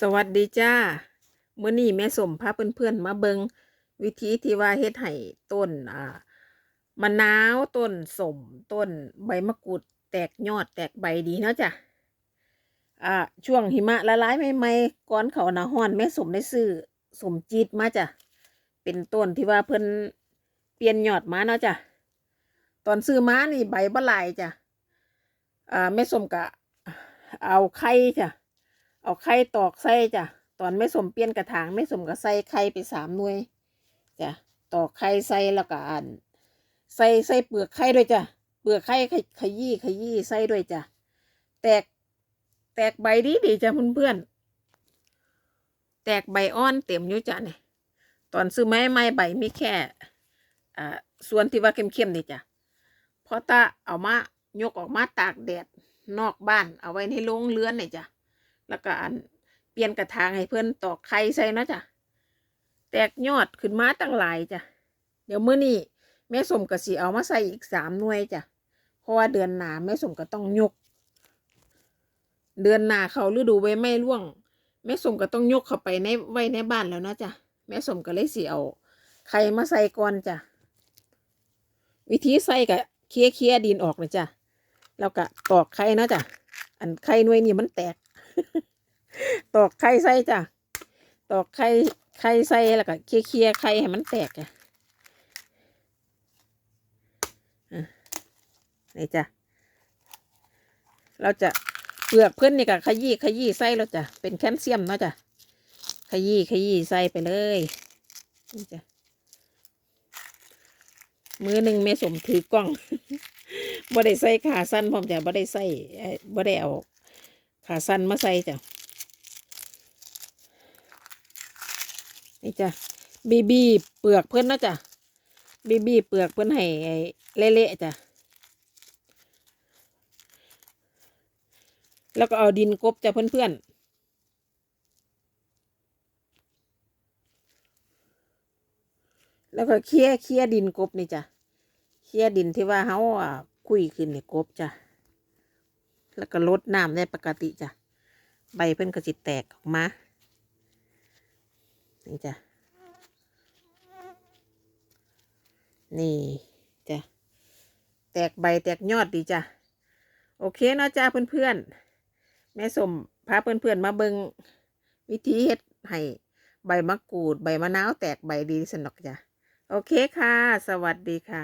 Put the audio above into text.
สวัสดีจ้าเมื้อนี้แม่สมพาเพื่อนๆมาเบิงวิธีที่ว่าเฮ็ดให้ต้นอ่ามะนาวต้นสมต้นใบมะกรูดแตกยอดแตกใบดีเนาะจ้ะอ่าช่วงหิมะละลายใหม่ๆก่อนเขาหนาฮ้อนแม่สมได้ซื้อสมจีดมาจ้ะเป็นต้นที่ว่าเพิ่นเปลี่ยนยอดมาเนาะจ้ะตอนซื้อมานี่ใบบ่หลายจ้ะอ่าแม่สมกะเอาไข่จ้ะ เอาไข่ตอกใส่จ้ะ ตอนไม่สมเปลี่ยนกระถางไม่สมก็ใส่ไข่ไปสามหน่วยจ้ะ ตอกไข่ใส่แล้วก็อันใส่ใส่เปลือกไข่ด้วยจ้ะ เปลือกไข่ขยขยี้ขยี้ใส่ด้วยจ้ะ แตกแตกใบดีดีจ้ะเพื่อนๆ แตกใบอ่อนเต็มอยู่จ้ะเนี่ย ตอนซื้อไม้ไม้ใบมีแค่ อ่า ส่วนที่ว่าเข้มๆนี่จ้ะพอตาเอามายกออกมาตากแดดนอกบ้านเอาไว้ในโรงเรือนเนี่ยจ้ะ แล้วก็อันเปลี่ยนกระถางให้เพื่อนตอกไข่ใส่นะจ้ะแตกยอดขึ้นมาตั้งหลายจ้ะเดี๋ยวมื้อนี้แม่สมก็สิเอามาใส่อีกสามหน่วยจ้ะเพราะว่าเดือนหนาแม่สมก็ต้องยก เดือนหนาเขาฤดูใบไม้ร่วง แม่สมก็ต้องยกเข้าไปในไว้ในบ้านแล้วนะจ้ะแม่สมก็เลยสิเอาไข่มาใส่ก่อนจ้ะวิธีใส่ก็เคลียเคลียๆดินออกเลยจ้ะแล้วก็ตอกไข่นะจ้ะอันไข่หน่วยนี้มันแตก ตอกไข่ใส่จ้ะ ตอกไข่ไข่ใส่แล้วก็เคลียเคลียไข่ให้มันแตกจ้ะอะนี่จ้ะ เราจะเปลือกเพื่อนนี่ก็ขยี้ขยี้ใส่แล้วจ้ะเป็นแคลเซียมเนาะจ้ะ ขยี้ขยี้ใส่ไปเลยนี่จ้ะ มือหนึ่งแม่สมถือกล้องบ่ได้ใส่ขาสั้นพร้อมจ้ะบ่ได้ใส่บ่ได้เอา ขาสั้นมาใส่จ้ะนี่จ้ะบีบีเปลือกเพิ่อนนะจ้ะบีบีเปลือกเพิ่อนให้ไอ้เละๆจ้ะแล้วก็เอาดินกบจ้ะเพื่อนๆแล้วก็เคลียเคลียดินกบนี่จ้ะเคลียดินที่ว่าเขาอะคุยขึ้นในกบจ้ะ แล้วก็ลดน้ำได้ปกติจ้ะ ใบเพิ่นก็สิตแตกออกมา นี่จ้ะ นี่จ้ะ แตกใบแตกยอดดีจ้ะ โอเคเนาะจ้าเพื่อนๆ แม่สมพาเพื่อนๆ มาเบิงวิธีเฮ็ดให้ใบมะกรูด ใบมะนาวแตกใบดีสนอกจ้ะ โอเคค่ะ สวัสดีค่ะ